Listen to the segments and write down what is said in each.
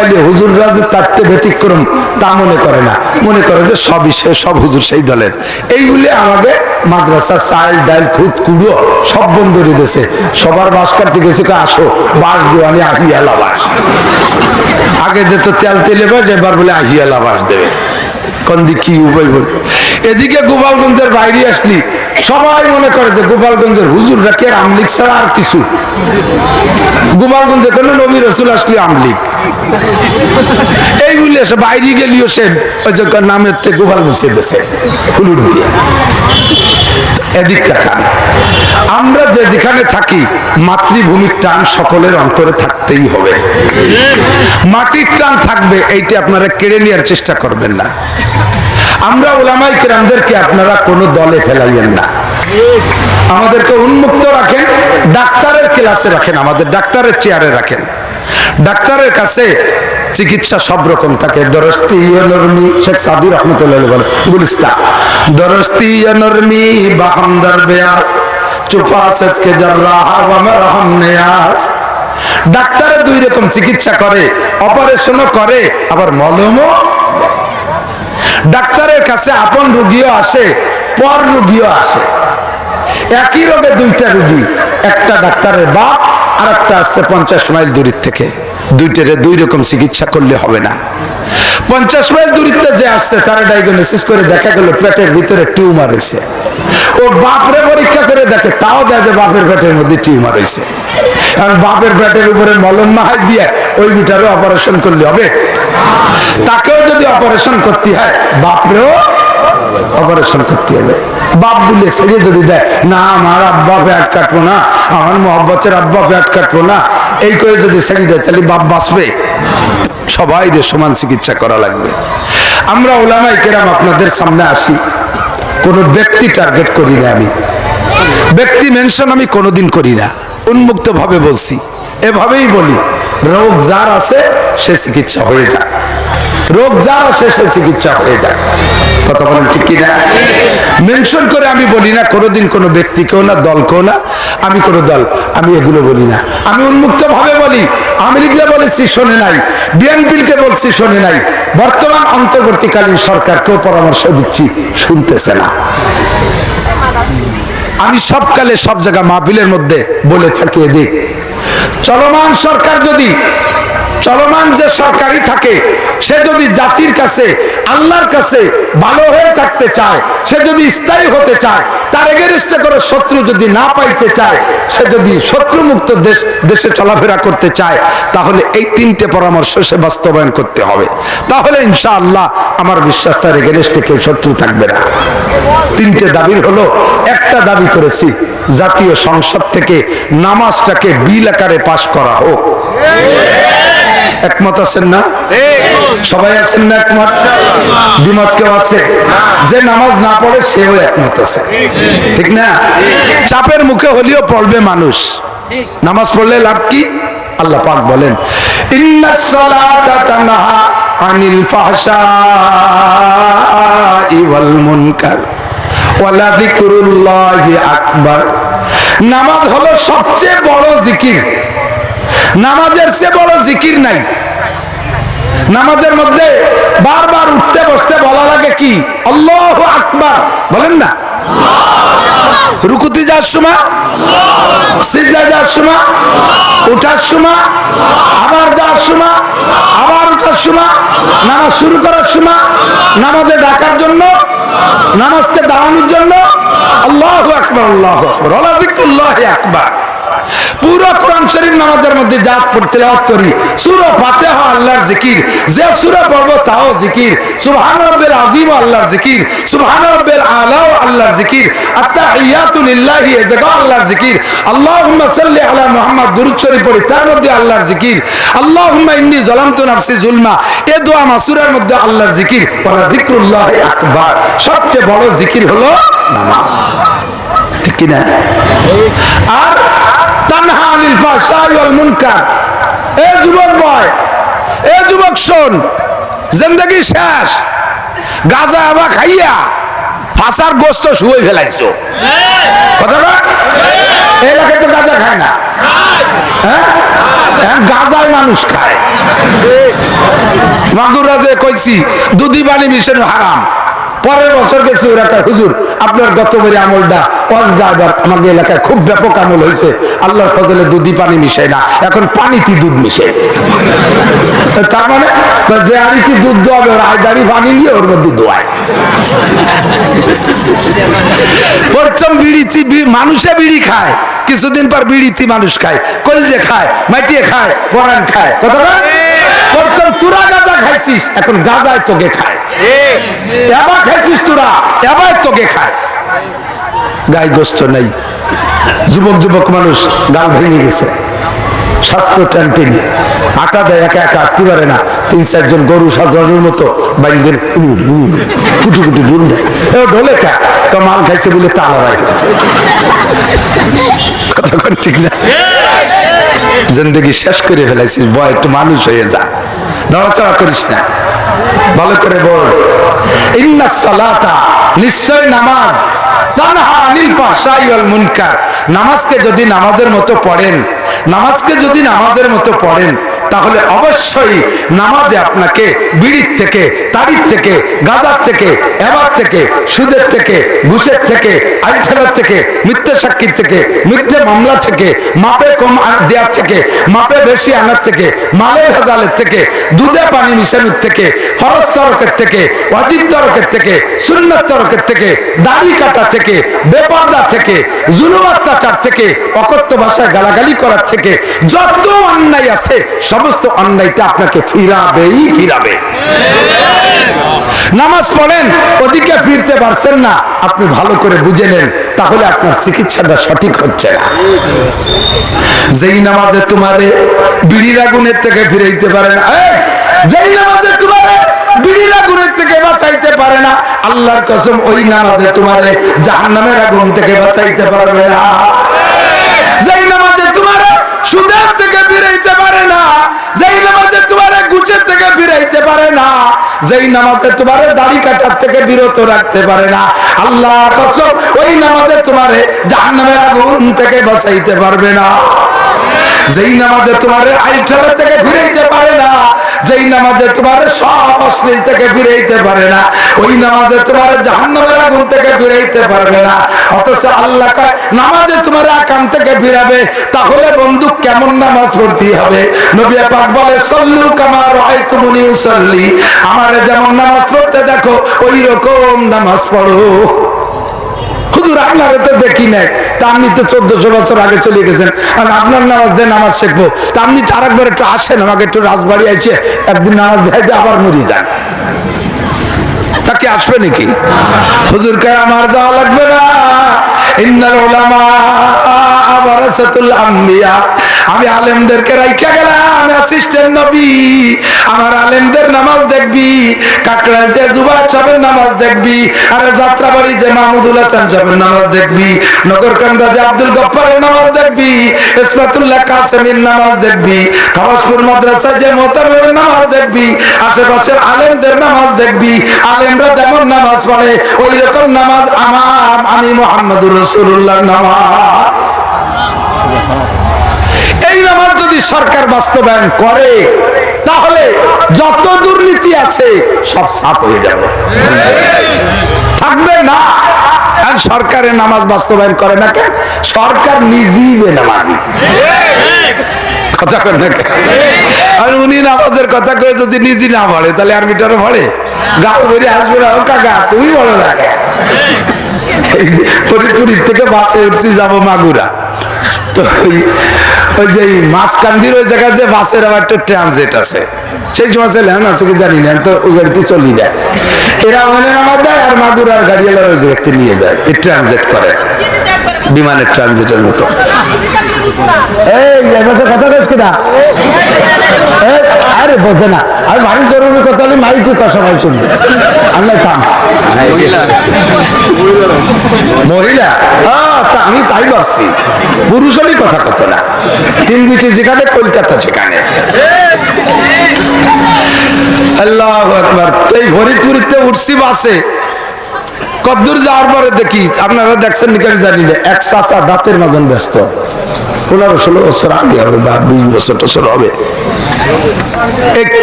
পাইলে হুজুররা যে তারতে ব্যতিক্রম তা মনে করে না। মনে করে যে সবই সে সব হুজুর সেই দলের। এইগুলি আমাকে মাদ্রাসার চাল, ডাল, খুদ কুড়ো সব বন্ধ করে দিয়েছে। সবার বাস কাটতে গেছে আসো বাস দিও, আমি আহিয়ালা বাস আগে দিত তেল তেলে বাস এবার বলে আহিয়ালা বাস দেবে। কন্দি কি উপায় বলে। এদিকে গোপালগঞ্জের বাইরে আসলি, সবাই মনে করে যে গোপালগঞ্জের হুজুর রাখি আর আমলিক ছাড়া আর কিছু? গোপালগঞ্জে কোনো নবী রসুল আসলি আমলিক। এই বলে সে বাইরে গেলিও সে, ওই যে নামের থেকে গোপাল মিশিয়ে হুলুর দিয়ে। আমরা যে যেখানে থাকি, মাতৃভূমির টান সকলের অন্তরে থাকতেই হবে। মাটির টান থাকবে, এইটা আপনারা কেড়ে নেওয়ার চেষ্টা করবেন না। আমরা ওলামাই কেরামদেরকে আপনারা কোনো দলে ফেলাইয়েন না। আমাদেরকে উন্মুক্ত রাখেন, ডাক্তারের ক্লাসে রাখেন, আমাদের ডাক্তারের চেয়ারে রাখেন। ডাক্তারের কাছে চিকিৎসা সব রকম থাকে। দরস্তি শেখ সাদি রহমতুল্লাহ বলে গুলিস্তা দরস্তি বেয়াস কে ডাক্তারে দুই রকম চিকিৎসা করে, অপারেশনও করে, আবার মলমও ডাক্তারের কাছে আপন রুগীও আসে, পর রুগীও আসে। একই রোগে দুইটা রুগী, একটা ডাক্তারের বাপ আর একটা আসছে পঞ্চাশ মাইল দূরের থেকে। দুইটারে দুই রকম চিকিৎসা করলে হবে না। পঞ্চাশ মাইল দূরিত্বে যে আসছে, তারা ডায়াগনোসিস করে দেখা গেল পেটের ভিতরে টিউমার হয়েছে ও বাপরে পরীক্ষা করে দেখে, তাও দেয় যে বাপের পেটের মধ্যে টিউমার হয়েছে কারণ বাপের পেটের উপরে মলম মাহাই দিয়ে ওই বিটারও অপারেশন করলে হবে। তাকেও যদি অপারেশন করতে হয়, বাপরেও অপারেশন করতে হবে বাপ বলে ছেড়ে যদি দেয়, না, আমার আব্বা প্যাট কাটবো না, আমার মহব্বতের আব্বা প্যাট কাটবো না, এই করে যদি ছেড়ে দেয়, তাহলে বাপ বাঁচবে। সবাই যে সমান চিকিৎসা করা লাগবে। আমরা ওলামাই কেরাম আপনাদের সামনে আসি। কোনো ব্যক্তি টার্গেট করি না আমি। ব্যক্তি মেনশন আমি কোনোদিন করি না। উন্মুক্ত ভাবে বলছি। এভাবেই বলি। রোগ যার আছে, সে চিকিৎসা হয়ে যায় রোগ যার শেষে চিকিৎসা হয়ে যায়। কথা বলেন ঠিক কিনা? মেনশন করে আমি বলি না, কোনোদিন কোনো ব্যক্তিকেও না দলকেও না, আমি কোনো দল, আমি এগুলো বলি না। আমি উন্মুক্ত ভাবে বলি আমেরিকা বলেছি, শোনে নাই। বিএনপিকে বলছি, শোনে নাই। বর্তমান অন্তর্বর্তীকালীন সরকারকেও পরামর্শ দিচ্ছি, শুনতেছে না। আমি সবকালে সব জায়গা মাহফিলের মধ্যে বলে থাকি এদিক। চলমান সরকার যদি চলমান যে সরকারই থাকে, সে যদি জাতির কাছে, আল্লাহর কাছে ভালো হয়ে থাকতে চায়, সে যদি স্থায়ী হতে চায়, তার এগেরিস্টে করে শত্রু যদি না পাইতে চায়, সে যদি শত্রুমুক্ত দেশ দেশে চলাফেরা করতে চায়, তাহলে এই তিনটে পরামর্শ সে বাস্তবায়ন করতে হবে। তাহলে ইনশাআল্লাহ আমার বিশ্বাস, তার এগেরিস্টে কেউ শত্রু থাকবে না। তিনটে দাবির হলো, একটা দাবি করেছি, জাতীয় সংসদ থেকে নামাজটাকে বিল আকারে পাশ করা হোক। একমত আছেন না? সবাই আছেন না একমত? দ্বিমত কেউ আছে? যে নামাজ না পড়ে সেও একমত আছে। ঠিক না? চাপের মুখে হলেও পড়বে মানুষ। নামাজ পড়লে লাভ কি? আল্লাহ পাক বলেন আনিল ফাহশাই মুনকার ওয়ালা যিকরুল্লাহি আকবার। নামাজ হলো সবচেয়ে বড় জিকির। নামাজের চেয়ে বড় জিকির নাই। নামাজের মধ্যে বারবার উঠতে বসতে বলা লাগে কি? আল্লাহ আকবার। বলেন না। রুকুতি যাওয়ার সময় সিজা যাওয়ার সময় উঠার সময়, আবার যাওয়ার সময়, আবার উঠার সময়, নামাজ শুরু করার সময়, নামাজে ডাকার জন্য, নামাজকে দাঁড়ানোর জন্য, আল্লাহ আকবর আল্লাহ আকবর। আল্লাহ আকবার। পুরো কোরআন শরীফ নামাজের মধ্যে জাত করি। আল্লাহর জিকির। যে তাও জিকির। আল্লাহর জিকির। আল্লাহর জিকির। আল্লাহর জিকির। সাল্লি আলা শরীফ পড়ি, তার মধ্যে আল্লাহর জিকির। নাফসি এ দোয়া মধ্যে আল্লাহর জিকির। ওয়া যিকরুল্লাহি আকবার। সবচেয়ে বড় জিকির হলো নামাজ। ঠিক কি না আর তানহা আনিল ফাহশাই এ যুবক এ যুবক শোন শেষ, গাজা খাইয়া গোস্ত খায় না। হ্যাঁ? গাজায় মানুষ খায়। মাগুরা যে কইছি, দুধি পানি হারাম। পরের বছর গেছি ওরা কয়, হুজুর। আপনার গত বছর আমলটা ওয়াজটা এবার আমাদের এলাকায় খুব ব্যাপক আমল হয়েছে। আল্লাহর ফজলে দুধি পানি মিশাই না। এখন পানিতে দুধ মিশে। তার মানে যে আড়িতে দুধ দোয়াবে ওর আয়দারি পানি নিয়ে ওর মধ্যে দোয়ায়। প্রথম বিড়িতি মানুষে বিড়ি খায় কিছুদিন পর বিড়িতি মানুষ খায়। কলজে খায় মাটিয়ে খায় পরান খায়। কথা বল? খাইছিস, এখন তোকে খায়। খাইছিস এবার তোকে খায়। গোস্ত যুবক যুবক মানুষ গাল ভেঙে গেছে। স্বাস্থ্য দেয় একা একা আটতে পারে না। তিন চারজন গরু সাজানোর মতো বাইন্দের কুটি কুটি ডুল দেয়। ঢোলে কা? তো মাল খাইছে বলে তালা রায় কতক্ষণ ঠিক না? জিন্দগি শেষ করে ফেলাইছিস, ভয়, একটু মানুষ হয়ে যা। নড়াচড়া করিস না। ভালো করে বল। ইন্না সালাতা, নিশ্চয় নামাজ। নামাজকে যদি নামাজের মতো পড়েন, নামাজকে যদি নামাজের মতো পড়েন তাহলে অবশ্যই নামাজে আপনাকে বিড়ির থেকে তারিখ থেকে, গাজার থেকে, এবার থেকে, সুদের থেকে, ঘুষের থেকে আইঠালার থেকে, মিথ্যে সাক্ষীর থেকে, মিথ্যে মামলা থেকে, মাপে কম দেওয়ার থেকে, মাপে বেশি আনার থেকে মালে ভেজালের থেকে, দুধে পানি মিশানোর থেকে, ফরজ তরকের থেকে অজিব তরকের থেকে, সুন্নত তরকের থেকে, দাড়ি কাটা থেকে, বেপর্দা থেকে, জুলুম অত্যাচার থেকে, অকথ্য ভাষায় গালাগালি করার থেকে, যত অন্যায় আছে সমস্ত অন্যায়টা আপনাকে ফিরাবেই ফিরাবে। নামাজ পড়েন, ওদিকে ফিরতে পারছেন না। আপনি ভালো করে বুঝে নেন, তাহলে আপনার চিকিৎসাটা সঠিক হচ্ছে না। যেই নামাজে তোমারে বিড়ির আগুনের থেকে ফিরাইতে পারে না যেই নামাজে তোমারে বিড়ির আগুনের থেকে বাঁচাইতে পারে না, আল্লাহর কসম ওই নামাজে তোমারে জাহান্নামের আগুন থেকে বাঁচাইতে পারবে না। সুদের থেকে ফিরাইতে পারে না, যেই নামাজে তোমার গুচের থেকে ফিরাইতে পারে না, যেই নামাজে তোমারে দাড়ি কাটার থেকে বিরত রাখতে পারে না, আল্লাহ কসম ওই নামাজে তোমারে জাহান্নামের আগুন থেকে বাঁচাইতে পারবে না। যেই নামাজে তোমার আইঠালের থেকে ফিরাইতে পারে না যেই নামাজে তোমারে সব অশ্লীল থেকে ফিরাইতে পারে না, ওই নামাজে তোমারে জাহান্নামের আগুন থেকে ফিরাইতে পারবে না। অথচ আল্লাহ কয়, নামাজে তোমার আকাম থেকে ফিরাবে, তাহলে বন্ধু কেমন নামাজ পড়তে হবে? নবী পাক বলে, সল্লু কামা রাআইতুমুনি উসাল্লি। আমার যেমন নামাজ পড়তে দেখো ওই রকম নামাজ পড়ো। হুজুর, আপনার তো দেখি নাই। তা আপনি তো চোদ্দশো বছর আগে চলে গেছেন। আর আপনার নামাজ দিয়ে নামাজ শিখব। তা আপনি তার একবার একটু আসেন, আমাকে একটু রাজবাড়ি আছে একদিন নামাজ দেয় আবার মরি যান। তাকে আসবে নাকি? হুজুর কে আমার যাওয়া লাগবে না? আমি আলেমদেরকে রাইখা গেলাম অ্যাসিস্ট্যান্ট নবী। আমার আলেমদের নামাজ দেখবি কাকড়ার যে নামাজ দেখবি যে মাহমুদুল হাসান নামাজ দেখবি যে আব্দুল নামাজ দেখবি, ইসমাতুল্লাহ কাসেমের নামাজ দেখবি মাদ্রাসা যে নামাজ দেখবি, আশেপাশের আলেমদের নামাজ দেখবি, আলেমরা যেমন নামাজ পড়ে ওই রকম নামাজ আমার, আমি রসুল্লাহ নামাজ। এই নামাজ যদি সরকার বাস্তবায়ন করে, তাহলে যত দুর্নীতি আছে, সব সাফ হয়ে যাবে। থাকবে না। সরকারের নামাজ বাস্তবায়ন করে না কেন সরকার নিজেই বেনামাজি। কথা কর না? আর উনি নামাজের কথা কয়ে যদি নিজে না পড়ে তাহলে আর মিটারে পড়ে গাল ভরে আসবে না। কাকা তুমি বলো না ফরিদপুরের থেকে বাসে উঠছি যাব মাগুরা। তো ওই- যে মাঝকান্দির ওই জায়গায় যে বাসের আবার একটা ট্রানজিট আছে। সেই সময় ছেলে হ্যাঁ আছে কি জানি না তো ওই গাড়িতে চলে যায় এরা মানে আমার দেয় আর মাগুরার গাড়ি এলার ওই জায়গাতে নিয়ে যায়। এই ট্রানজিট করে বিমানের ট্রানজিটের মতো। এই কথা এ, আরে বোঝে না। আর ভারী জরুরি কথা হলে মাইকে কষামাই শুনবে। আল্লাহ থাম। মহিলা? তা আমি তাই ভাবছি। পুরুষেরই কথা কত না? তিন বিটি যেখানে, কলকাতা সেখানে এই ফরিদপুরিতে উঠছি বাসে। কদ্দূর যাওয়ার পরে দেখি, আপনারা দেখছেন নাকি আমি জানি এক চাচা দাঁতের মাজন ব্যস্ত। পনেরো ষোলো বছর আগে হবে বা বিশ বছর টছর হবে।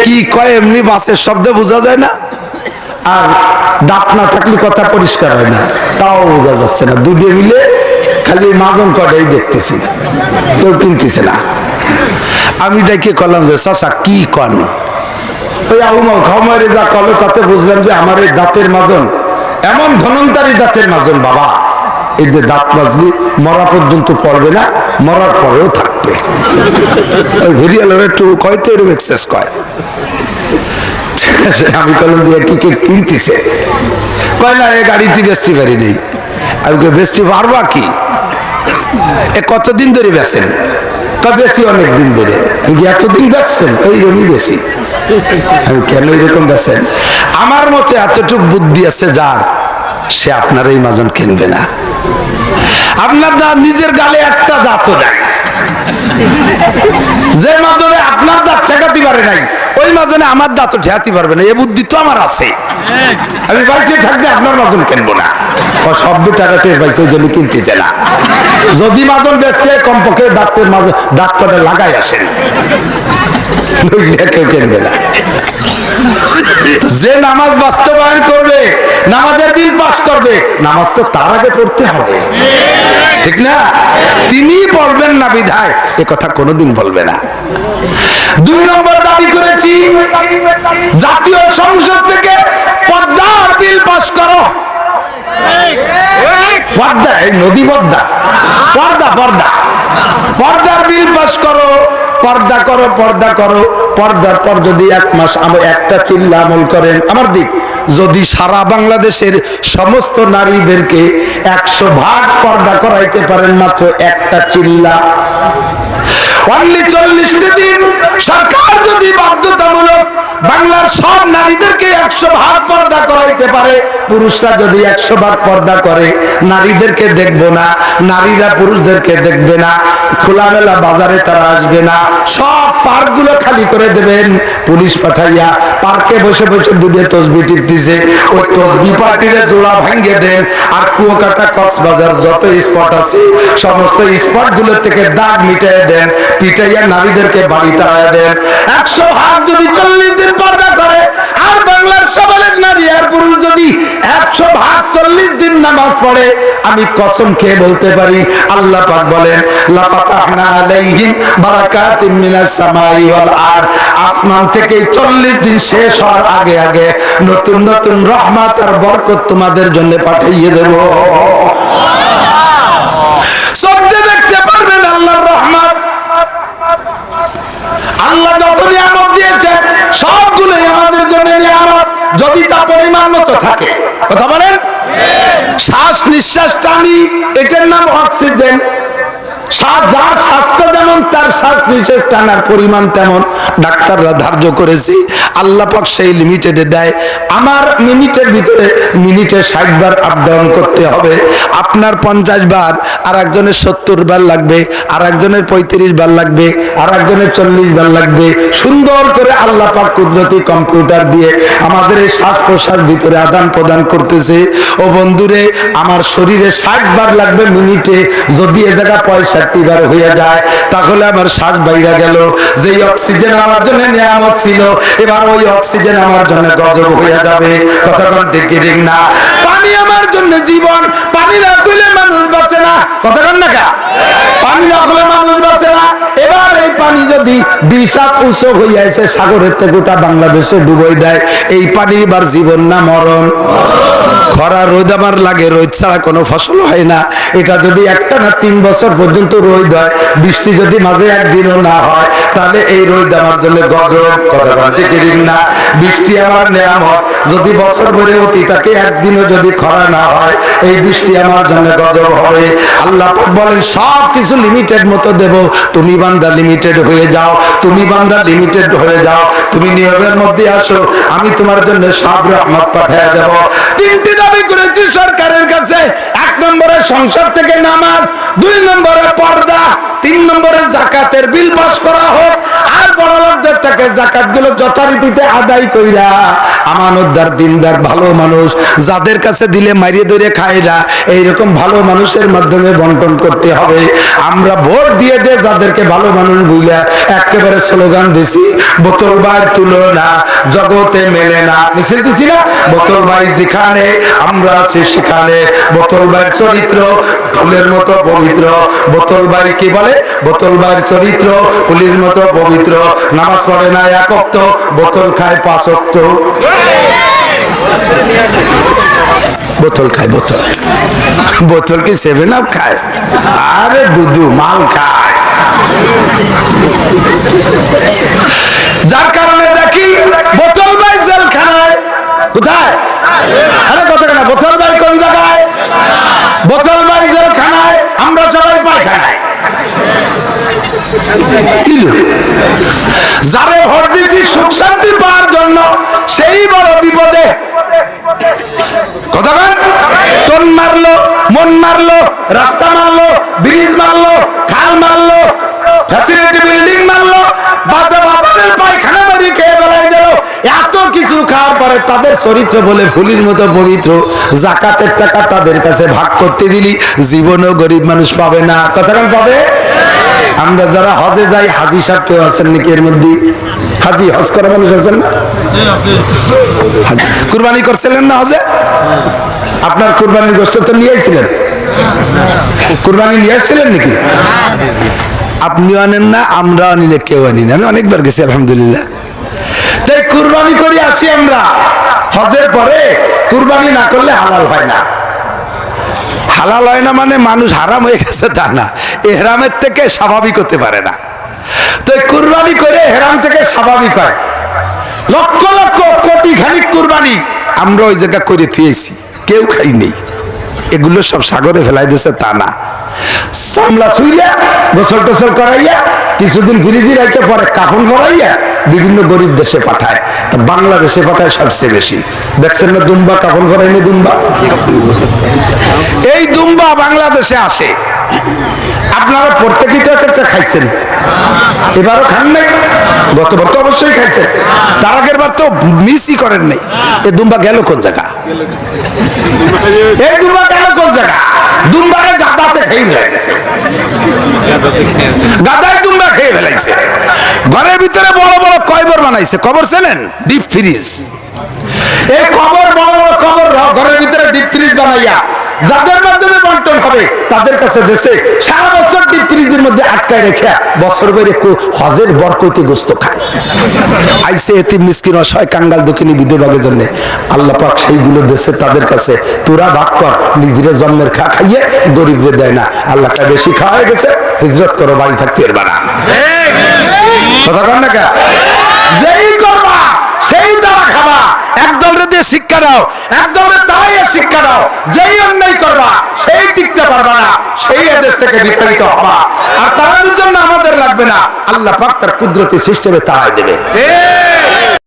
কি কয় এমনি বাসের শব্দে বোঝা যায় না? আর দাঁত না থাকলে কথা পরিষ্কার হয় না, তাও বোঝা যাচ্ছে না। মিলে খালি মাজন কটাই দেখতেছি, কেউ কিনতেছে না। আমি ডাকে করলাম যে, চাচা, কি কন? ওই খাওমারে যা কলো, তাতে বুঝলাম যে, আমার এই দাঁতের মাজন, এমন ধনন্তারি দাঁতের মাজন, বাবা। যে দাঁত মাজবি মরা পর্যন্ত পড়বে না মরার পরেও থাকবে। ওই একটু কয়তো এরকম এক্সেস কয়? আমি বললাম যে কি কে কিনতেছে? কয় না এ গাড়িতে বেচতে পারি নেই। আমি কই, বেচতে পারবা কি? এ কতদিন ধরে বেচেন? কয় বেশি অনেক দিন ধরে এতদিন বেচছেন? ওই রকমই বেশি কেন এরকম বেচেন? আমার মতে এতটুক বুদ্ধি আছে যার। সে আপনার এই মাজন কিনবে না। আপনার দা নিজের গালে একটা দাঁতও নাই। যে মাধ্যমে আপনার দাঁত ঠেকাতে পারে নাই, ওই মাজনে আমার দাঁত ঠেকাতে পারবে না। এ বুদ্ধি তো আমার আছে। আমি বাড়িতে থাকতে আপনার মাজন কিনবো না। শব্দ টের পাইছে, ওই জন্য কিনতেছে না। যদি মাজন বেচতে কমপক্ষে দাঁতের মাঝে দাঁত কটা লাগাই আসেন। কেউ কিনবে না। যে নামাজ বাস্তবায়ন করবে, নামাজের বিল পাস করবে, নামাজ তো তার আগে পড়তে হবে। ঠিক না? তিনি বলবেন না বিধায়, এ কথা কোনোদিন বলবে না। দুই নম্বর দাবি করেছি, জাতীয় সংসদ থেকে পদ্মার বিল পাস করো। পর্দা, এই নদী পর্দা। পর্দা পর্দা। পর্দার বিল পাস করো, পর্দা করো পর্দা করো। পর্দার পর যদি এক মাস একটা চিল্লা আমল করেন, আমার দিক, যদি সারা বাংলাদেশের সমস্ত নারীদেরকে একশো ভাগ পর্দা করাইতে পারেন, মাত্র একটা চিল্লা। অনলি চল্লিশটি দিন সরকার যদি বাধ্যতামূলক বাংলার সব নারীদেরকে একশো ভাগ পর্দা করাইতে পারে। পুরুষরা যদি একশো ভাগ পর্দা করে, নারীদেরকে দেখব না, নারীরা পুরুষদেরকে দেখবে না, খোলামেলা বাজারে তারা আসবে না, সব পার্কগুলো খালি করে দেবেন। পুলিশ পাঠাইয়া পার্কে বসে বসে দুটো তসবি টিপতেছে। ওই তসবি পার্টিরে জোড়া ভাঙ্গে দেন। আর কুয়াকাটা কক্সবাজার যত স্পট আছে, সমস্ত স্পটগুলো থেকে দাগ মিটাই দেন, পিটাইয়া নারীদেরকে বাড়ি তাড়ায় দেন। একশো হাত যদি চল্লিশ দিন পর্দা করে, আর নারী আর পুরুষ যদি একশো ভাগ চল্লিশ দিন নামাজ পড়ে, আমি কসম খেয়ে বলতে পারি, আল্লাহ পাক বলেন আসমান থেকে চল্লিশ দিন শেষ হওয়ার আগে আগে নতুন নতুন রহমত আর বরকত তোমাদের জন্য পাঠিয়ে দেব। দেখতে পারবেন আল্লাহর আল্লাহ দিয়েছেন, সবগুলোই নিয়ামত যদি তা পরিমাণ মতো থাকে। কথা বলেন? শ্বাস নিঃশ্বাস টানি এটার নাম অক্সিজেন যার স্বাস্থ্য যেমন, তার শ্বাস নিঃশ্বাস টানার পরিমাণ তেমন। ডাক্তাররা ধার্য করেছে। আল্লাহ পাক সেই লিমিটেডে দেয়। আমার মিনিটের ভিতরে মিনিটে ষাট বার আপ ডাউন করতে হবে। আপনার পঞ্চাশ বার আর একজনের সত্তর বার লাগবে আর একজনের পঁয়ত্রিশ বার লাগবে আর একজনের চল্লিশ বার লাগবে। সুন্দর করে আল্লাহ পাক কুদরতি কম্পিউটার দিয়ে আমাদের এই শ্বাস প্রশ্বাস ভিতরে আদান প্রদান করতেছে। ও বন্ধুরে, আমার শরীরে ষাট বার লাগবে মিনিটে যদি এ জায়গা বার হয়ে যায়, তাহলে আমার শ্বাস বাইরে গেল। যে অক্সিজেন আমার জন্য নিয়ামত ছিল, এবার ওই অক্সিজেন আমার জন্য গজব হয়ে যাবে। কতক্ষণ ঠিক না? পানি আমার জন্য জীবন, পানি না পেলে মানুষ বাঁচে না। কতক্ষণ না পানি না পেলে মানুষ বাঁচে না। এবার এই পানি যদি বিষাদ উৎসব হইয়াছে, সাগরের থেকে গোটা বাংলাদেশে ডুবই দেয়। এই পানি এবার জীবন না মরণ। খরা রোদ আমার লাগে, রোদ ছাড়া কোনো ফসল হয় না। এটা যদি একটা না তিন বছর পর্যন্ত রোদ হয়, বৃষ্টি যদি মাঝে একদিনও না হয়, তাহলে এই রোদ আমার জন্য গজব। কথা বলতে না বৃষ্টি আমার নেয়ামত। যদি বছর ভরে অতি তাকে একদিনও যদি খরা না হয়, এই বৃষ্টি আমার জন্য গজব হবে। আল্লাহ বলেন সব কিছু লিমিটেড মতো দেব। তুমি বান্দা লিমিটেড হয়ে যাও, তুমি বান্দা লিমিটেড হয়ে যাও। তুমি নিয়মের মধ্যে আসো, আমি তোমার জন্য সব রহমত পাঠিয়ে দেব। তিনটি দাবি করেছি সরকারের কাছে। এক নম্বরে সংসদ থেকে নামাজ, দুই নম্বরে পর্দা তিন নম্বরে জাকাতের বিল পাস করা হোক, আর বড় লোকদের থেকে জাকাতগুলো যথারীতিতে আদায় কইরা আমানতদার, দিনদার, ভালো মানুষ, যাদের কাছে দিলে মারিয়ে ধরে খায় না এইরকম ভালো মানুষের মাধ্যমে বন্টন করতে হবে। আমরা ভোট দিয়ে দিয়ে যাদেরকে ভালো মানুষ বুঝলা একেবারে স্লোগান দিছি, বোতল বার তুলো না, জগতে মেলে না। মিছিল দিছি না? বোতল ভাই যেখানে আমরা আছি সেখানে। বোতল ভাইয়ের চরিত্র ফুলের মতো পবিত্র। বোতল ভাই কি বলে? বোতল ভাইয়ের চরিত্র ফুলের মতো পবিত্র। নামাজ পড়ে না এক বোতল খায় পাঁচ অক্ত। বোতল খায় বোতল। বোতল কি সেভেন আপ খায়? আরে দুদু মাল খায়। যার কারণে দেখি বোতল বাই জেলখানায়। কোথায়? আরে কত কেনা বোতল বাই কোন জায়গায়? বোতল বাই জেলখানায়। আমরা সবাই পায়খানায়। যারে ভোট দিচ্ছি সুখ শান্তি পাওয়ার জন্য, সেই বড় বিপদে। কথা বল টন মারলো, মন মারলো, রাস্তা মারলো, ব্রিজ মারলো, খাল মারলো ফ্যাসিলিটি বিল্ডিং মারলো বাজারের পায়খানা বাড়ি খেয়ে বেলায় দিল। এত কিছু খাওয়ার পরে তাদের চরিত্র বলে ফুলির মতো পবিত্র। জাকাতের টাকা তাদের কাছে ভাগ করতে দিলি। জীবনও গরিব মানুষ পাবে না। কথাটা পাবে? আমরা যারা হজে যাই, হাজি সাহেব কেউ আছেন নাকি এর মধ্যে? হাজি, হজ করা মানুষ আছেন না? কুরবানি করছিলেন না হজে? আপনার কুরবানির গোষ্ঠ তো নিয়েছিলেন কুরবানি নিয়ে আসছিলেন নাকি? আপনিও আনেন না আমরা আনি না, কেউ আনি না। আমি অনেকবার গেছি, আলহামদুলিল্লাহ। তাই কুরবানি করি আসি আমরা। হজের পরে কুরবানি না করলে হালাল হয় না। হালাল হয় না মানে মানুষ হারাম হয়ে গেছে তা না। এহরামের থেকে স্বাভাবিক হতে পারে না। তো কুরবানি করে হেরাম থেকে স্বাভাবিক হয়। লক্ষ লক্ষ কোটি খানিক কুরবানি আমরা ওই জায়গা করে থুয়েছি, কেউ খাই নেই এগুলো সব সাগরে ফেলাই দিয়েছে, তা না। সামলা শুইয়া গোসল টোসল করাইয়া, কিছুদিন ফিরিজি রাখতে পরে কাপড় ভরাইয়া বিভিন্ন গরিব দেশে পাঠায়। তা বাংলাদেশে পাঠায় সবচেয়ে বেশি। দেখছেন না দুম্বা কাপড় ভরাইনি দুম্বা? এই দুম্বা বাংলাদেশে আসে। আপনারা প্রত্যেকেই তো একটা খাইছেন। এবারও খান নাই। গতবার তো অবশ্যই খাইছেন। তার আগের বার তো মিসই করেন নাই। এ দুম্বা গেল কোন জায়গা? এই দুম্বা গেল কোন জায়গা? দুম্বারে গাদাতে খেয়ে ফেলে গেছে। গাদায় দুম্বা খেয়ে ফেলাইছে। ঘরের ভিতরে বড় বড় কয়বর বানাইছে? কবর চেনেন? Deep fridge. এই কবর বড় বড় কবর ঘরের ভিতরে ডিপ ফ্রিজ বানাইয়া। যাদের মাধ্যমে বন্টন হবে তাদের কাছে দেশে সারা বছর ডিপ ফ্রিজের মধ্যে আটকায় রেখে বছর বেড়ে হজের বরকইতে গোস্ত খায়। আইসে এতে মিসকিন অসহায় কাঙ্গাল দক্ষিণী বিধবাগের জন্য। আল্লাহ পাক সেইগুলো দেশে তাদের কাছে তোরা ভাগ কর নিজেরা জন্মের খা খাইয়ে গরিবরে দেয় না। আল্লাহটা বেশি খাওয়া হয়ে গেছে হিজরত করো বাড়ি থাকতে পারবা না। কথা কন না কা করবা সেই তারা খাবা একদলরে দিয়ে শিক্ষা দাও, একদলরে তাই শিক্ষা দাও, যেই অন্যায় করবা, সেই টিকতে পারবা না, সেই এদেশ থেকে বিচারিত হবা। আর তার জন্য আমাদের লাগবে না, আল্লাহ পাক তার কুদরতি সিস্টেমে তাড়াই দেবে।